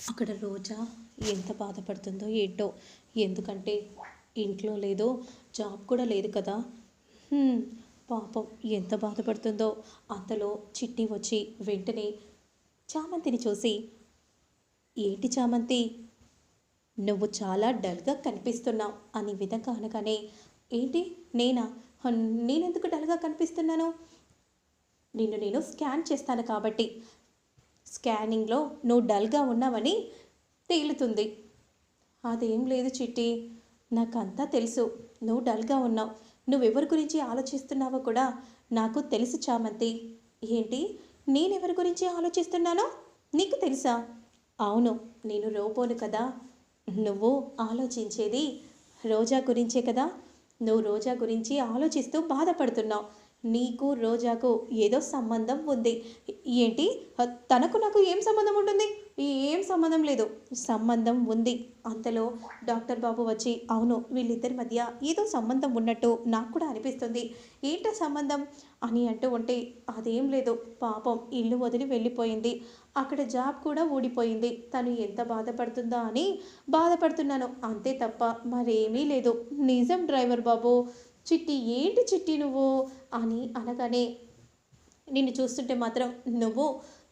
అక్కడ రోజా ఎంత బాధపడుతుందో ఏంటో. ఎందుకంటే ఇంట్లో లేదో జాబ్ కూడా లేదు కదా. పాపం ఎంత బాధపడుతుందో. అంతలో చిట్టి వచ్చి వెంటనే చామంతిని చూసి ఏంటి చామంతి? నువ్వు చాలా డల్గా కనిపిస్తున్నావు అనే విధంగా అనగానే ఏంటి? నేనా? నేనెందుకు డల్గా కనిపిస్తున్నాను? నిన్ను నేను స్కాన్ చేస్తాను కాబట్టి స్కానింగ్లో నువ్వు డల్గా ఉన్నావని తేలుతుంది. అదేం లేదు చిట్టి నాకంతా తెలుసు. నువ్వు డల్గా ఉన్నావు. నువ్వెవరి గురించి ఆలోచిస్తున్నావో కూడా నాకు తెలుసు చామంతి. ఏంటి? నేనెవరి గురించి ఆలోచిస్తున్నానో నీకు తెలుసా? అవును నేను రోబోను కదా. నువ్వు ఆలోచించేది రోజా గురించే కదా. నువ్వు రోజా గురించి ఆలోచిస్తూ బాధపడుతున్నావు. నీకు రోజాకు ఏదో సంబంధం ఉంది. ఏంటి? తనకు నాకు ఏం సంబంధం ఉంటుంది? ఏం సంబంధం లేదు. సంబంధం ఉంది. అంతలో డాక్టర్ బాబు వచ్చి అవును వీళ్ళిద్దరి మధ్య ఏదో సంబంధం ఉన్నట్టు నాకు కూడా అనిపిస్తుంది. ఏంటో సంబంధం? అని అంటూ ఉంటే అదేం లేదు. పాపం ఇల్లు వదిలి వెళ్ళిపోయింది. అక్కడ జాబ్ కూడా ఊడిపోయింది. తను ఎంత బాధపడుతుందా అని బాధపడుతున్నాను. అంతే తప్ప మరేమీ లేదు. నిజం డ్రైవర్ బాబు. చిట్టి ఏంటి చిట్టి నువ్వు? అని అనగానే నిన్ను చూస్తుంటే మాత్రం నువ్వు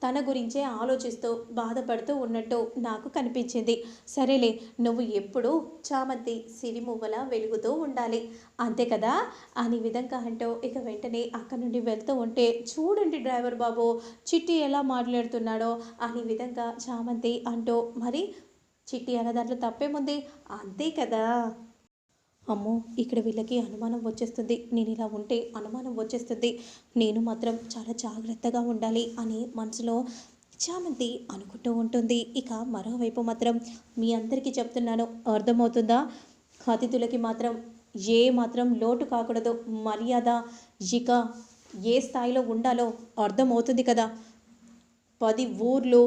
తన గురించే ఆలోచిస్తూ బాధపడుతూ ఉన్నట్టు నాకు కనిపించింది. సరేలే నువ్వు ఎప్పుడూ చామంతి సిరిమువ్వల వెలుగుతూ ఉండాలి. అంతే కదా? అని విధంగా అంటూ ఇక వెంటనే అక్కడి నుండి వెళ్తూ ఉంటే చూడండి డ్రైవర్ బాబు చిట్టి ఎలా మాట్లాడుతున్నాడో అని విధంగా చామంతి అంటూ మరి చిట్టి అన్న దాంట్లో తప్పేముంది? అంతే కదా? అమ్మో ఇక్కడ వీళ్ళకి అనుమానం వచ్చేస్తుంది. నేను ఇలా ఉంటే అనుమానం వచ్చేస్తుంది. నేను మాత్రం చాలా జాగ్రత్తగా ఉండాలి అని మనసులో చామంతి అనుకుంటూ ఉంటుంది. ఇక మరోవైపు మాత్రం మీ అందరికీ చెప్తున్నాను. అర్థమవుతుందా? అతిథులకి మాత్రం ఏ మాత్రం లోటు కాకూడదు. మర్యాద ఇక ఏ స్థాయిలో ఉండాలో అర్థమవుతుంది కదా. పది ఊర్లు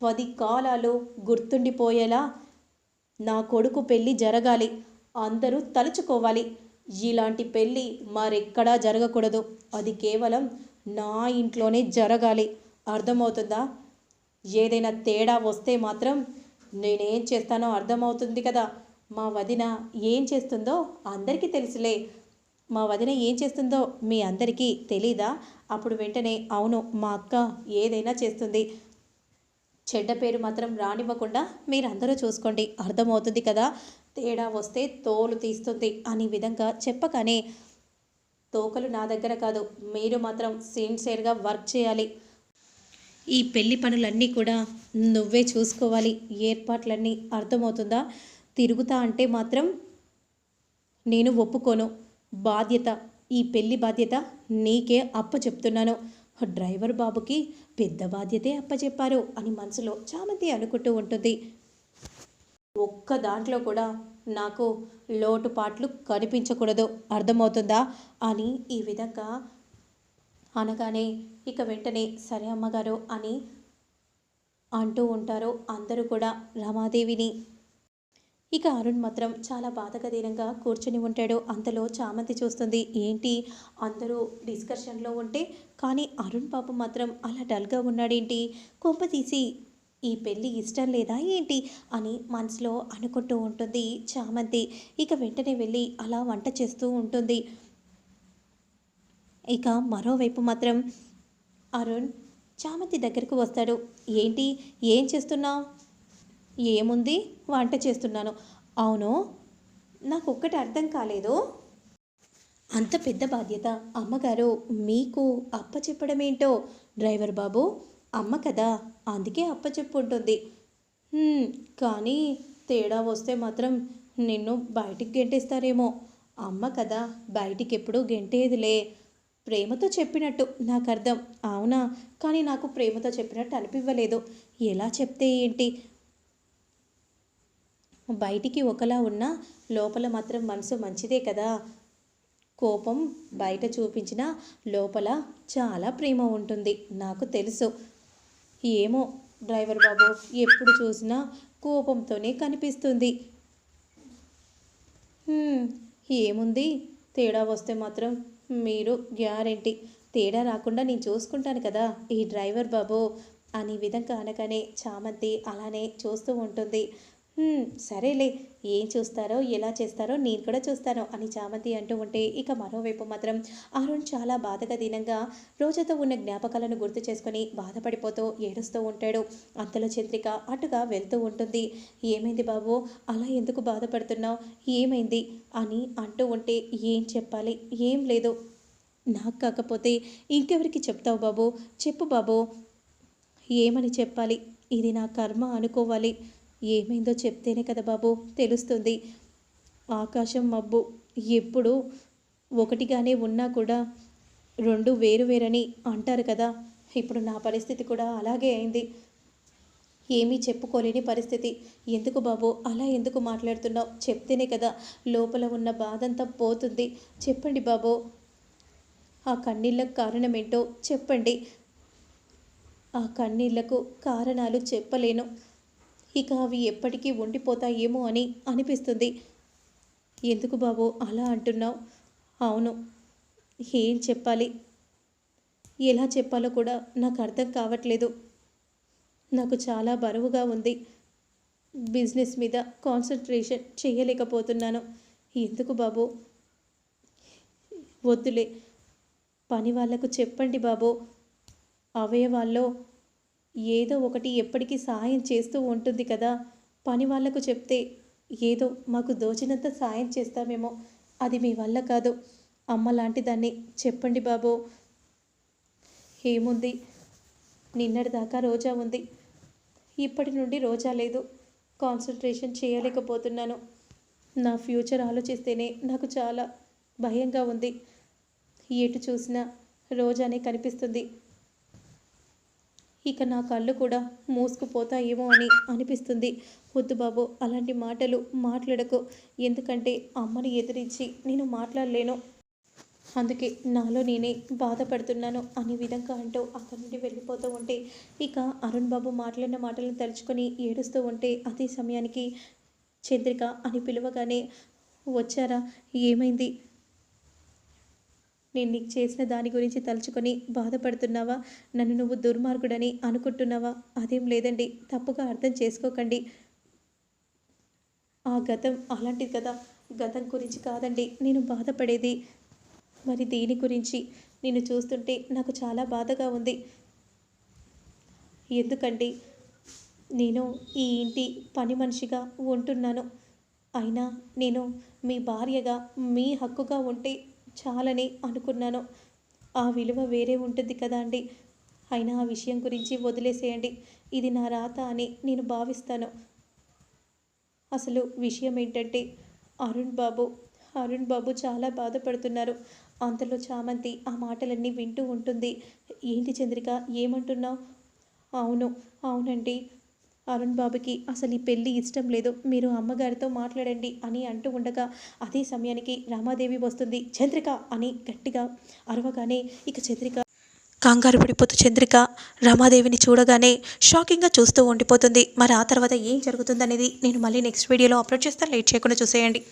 పది కాలాలు గుర్తుండిపోయేలా నా కొడుకు పెళ్ళి జరగాలి. అందరూ తలుచుకోవాలి. ఇలాంటి పెళ్ళి మరెక్కడా జరగకూడదు. అది కేవలం నా ఇంట్లోనే జరగాలి. అర్థమవుతుందా? ఏదైనా తేడా వస్తే మాత్రం నేనేం చేస్తానో అర్థమవుతుంది కదా. మా వదిన ఏం చేస్తుందో అందరికీ తెలుసులే. మా వదిన ఏం చేస్తుందో మీ అందరికీ తెలీదా? అప్పుడు వెంటనే అవును మా అక్క ఏదైనా చేస్తుంది. చెడ్డ పేరు మాత్రం రానివ్వకుండా మీరందరూ చూసుకోండి. అర్థమవుతుంది కదా? తేడా వస్తే తోలు తీస్తుంది అనే విధంగా చెప్పగానే తోకలు నా దగ్గర కాదు మీరు మాత్రం సిన్సియర్గా వర్క్ చేయాలి. ఈ పెళ్ళి పనులన్నీ కూడా నువ్వే చూసుకోవాలి. ఏర్పాట్లన్నీ అర్థమవుతుందా? తిరుగుతా అంటే మాత్రం నేను ఒప్పుకోను. బాధ్యత ఈ పెళ్ళి బాధ్యత నీకే అప్ప చెప్తున్నాను డ్రైవర్ బాబుకి పెద్ద బాధ్యతే అప్పచెప్పారు అని మనసులో చామంతి అనుకుంటూ ఉంటుంది. ఒక్క దాంట్లో కూడా నాకు లోటుపాట్లు కనిపించకూడదు. అర్థమవుతుందా? అని ఈ విధంగా అనగానే ఇక వెంటనే సరే అమ్మగారు అని అంటూ ఉంటారు. అందరూ కూడా రమాదేవిని ఇక అరుణ్ మాత్రం చాలా బాధగదీనంగా కూర్చుని ఉంటాడు. అంతలో చామంతి చూస్తుంది. ఏంటి? అందరూ డిస్కషన్లో ఉంటే కానీ అరుణ్ పాప మాత్రం అలా డల్గా ఉన్నాడేంటి? కొంప తీసి ఈ పెళ్ళి ఇష్టం లేదా ఏంటి? అని మనసులో అనుకుంటూ ఉంటుంది చామంతి. ఇక వెంటనే వెళ్ళి అలా వంట చేస్తూ ఉంటుంది. ఇక మరోవైపు మాత్రం అరుణ్ చామంతి దగ్గరకు వస్తాడు. ఏంటి? ఏం చేస్తున్నావు? ఏముంది? వంట చేస్తున్నాను. అవును నాకు ఒక్కటి అర్థం కాలేదు. అంత పెద్ద బాధ్యత. అమ్మగారు మీకు అప్ప చెప్పడం ఏంటో డ్రైవర్ బాబు అమ్మ కదా అందుకే అప్ప చెప్పుంటుంది. ఉంటుంది కానీ తేడా వస్తే మాత్రం నిన్ను బయటికి గెంటేస్తారేమో. అమ్మ కదా బయటికి ఎప్పుడు గెంటేదిలే. ప్రేమతో చెప్పినట్టు నాకు అర్థం అవునా కానీ నాకు ప్రేమతో చెప్పినట్టు అనిపివ్వలేదు. ఎలా చెప్తే ఏంటి? బయటికి ఒకలా ఉన్నా లోపల మాత్రం మనసు మంచిదే కదా. కోపం బయట చూపించిన లోపల చాలా ప్రేమ ఉంటుంది. నాకు తెలుసు. ఏమో డ్రైవర్ బాబు ఎప్పుడు చూసినా కోపంతోనే కనిపిస్తుంది. ఏముంది? తేడా వస్తే మాత్రం మీరు గ్యారెంటీ. తేడా రాకుండా నేను చూసుకుంటాను కదా ఈ డ్రైవర్ బాబు అని విధంగా అనగానే చామంతి అలానే చూస్తూ ఉంటుంది. సరేలే ఏం చూస్తారో ఎలా చేస్తారో నేను కూడా చూస్తాను అని చామంతి అంటూ ఉంటే ఇక మరోవైపు మాత్రం అరుణ్ చాలా బాధగా దీనంగా రోజుతో ఉన్న జ్ఞాపకాలను గుర్తు చేసుకొని బాధపడిపోతూ ఏడుస్తూ ఉంటాడు. అంతలో చంద్రిక అటుగా వెళ్తూ ఉంటుంది. ఏమైంది బాబు? అలా ఎందుకు బాధపడుతున్నావు? ఏమైంది? అని అంటూ ఉంటే ఏం చెప్పాలి? ఏం లేదు. నాకు కాకపోతే ఇంకెవరికి చెప్తావు బాబు? చెప్పు బాబు. ఏమని చెప్పాలి? ఇది నా కర్మ అనుకోవాలి. ఏమైందో చెప్తేనే కదా బాబు తెలుస్తుంది. ఆకాశం మబ్బు. ఎప్పుడు ఒకటిగానే ఉన్నా కూడా రెండు వేరు వేరని అంటారు కదా. ఇప్పుడు నా పరిస్థితి కూడా అలాగే అయింది. ఏమీ చెప్పుకోలేని పరిస్థితి. ఎందుకు బాబు అలా ఎందుకు మాట్లాడుతున్నావు? చెప్తేనే కదా లోపల ఉన్న బాధంతా పోతుంది. చెప్పండి బాబు. ఆ కన్నీళ్ళకు కారణమేంటో చెప్పండి. ఆ కన్నీళ్ళకు కారణాలు చెప్పలేను. ఇక అవి ఎప్పటికీ ఉండిపోతాయేమో అని అనిపిస్తుంది. ఎందుకు బాబు అలా అంటున్నావు? అవును. ఏం చెప్పాలి? ఎలా చెప్పాలో కూడా నాకు అర్థం కావట్లేదు. నాకు చాలా బరువుగా ఉంది. బిజినెస్ మీద కాన్సన్ట్రేషన్ చేయలేకపోతున్నాను. ఎందుకు బాబు? వద్దులే. పని వాళ్ళకు చెప్పండి బాబు. అవయవాల్లో ఏదో ఒకటి ఎప్పటికీ సహాయం చేస్తూ ఉంటుంది కదా. పని వాళ్ళకు చెప్తే ఏదో మాకు దోచినంత సాయం చేస్తామేమో. అది మీ వల్ల కాదు. అమ్మ లాంటి దాన్ని చెప్పండి బాబు. ఏముంది? నిన్నటిదాకా రోజా ఉంది. ఇప్పటి నుండి రోజా లేదు. కాన్సన్ట్రేషన్ చేయలేకపోతున్నాను. నా ఫ్యూచర్ ఆలోచిస్తేనే నాకు చాలా భయంగా ఉంది. ఎటు చూసినా రోజానే కనిపిస్తుంది. ఇక నా కళ్ళు కూడా మూసుకుపోతాయేమో అని అనిపిస్తుంది. వద్దు బాబు అలాంటి మాటలు మాట్లాడకు. ఎందుకంటే అమ్మని ఎదిరించి నేను మాట్లాడలేను. అందుకే నాలో నేనే బాధపడుతున్నాను అనే విధంగా అంటూ అక్కడి నుండి వెళ్ళిపోతూ ఉంటే ఇక అరుణ్ బాబు మాట్లాడిన మాటలను తలుచుకొని ఏడుస్తూ ఉంటే అదే సమయానికి చంద్రిక అని పిలవగానే వచ్చారా? ఏమైంది? నేను నీకు చేసిన దాని గురించి తలుచుకొని బాధపడుతున్నావా? నన్ను నువ్వు దుర్మార్గుడని అనుకుంటున్నావా? అదేం లేదండి. తప్పుగా అర్థం చేసుకోకండి. ఆ గతం అలాంటిది కదా. గతం గురించి కాదండి. నేను బాధపడేది మరి దీని గురించి. నిన్ను చూస్తుంటే నాకు చాలా బాధగా ఉంది. ఎందుకండి? నేను ఈ ఇంటి పని మనిషిగా ఉంటున్నాను. అయినా నేను మీ భార్యగా మీ హక్కుగా ఉంటే చాలని అనుకున్నాను. ఆ విలువ వేరే ఉంటుంది కదా అండి. అయినా ఆ విషయం గురించి వదిలేసేయండి. ఇది నా రాత అని నేను భావిస్తాను. అసలు విషయం ఏంటంటే అరుణ్ బాబు. అరుణ్ బాబు చాలా బాధపడుతున్నారు. అంతలో చామంతి ఆ మాటలన్నీ వింటూ ఉంటుంది. ఏంటి చంద్రిక ఏమంటున్నావు? అవును అవునండి. అరుణ్ బాబుకి అసలు ఈ పెళ్ళి ఇష్టం లేదు. మీరు అమ్మగారితో మాట్లాడండి అని అంటూ ఉండగా అదే సమయానికి రామాదేవి వస్తుంది. చంద్రిక అని గట్టిగా అరవగానే ఇక చంద్రిక కంగారు పడిపోతూ చంద్రిక రమాదేవిని చూడగానే షాకింగ్గా చూస్తూ ఉండిపోతుంది. మరి ఆ తర్వాత ఏం జరుగుతుందనేది నేను మళ్ళీ నెక్స్ట్ వీడియోలో అప్లోడ్ చేస్తాను లేట్ చేయకుండా చూసేయండి.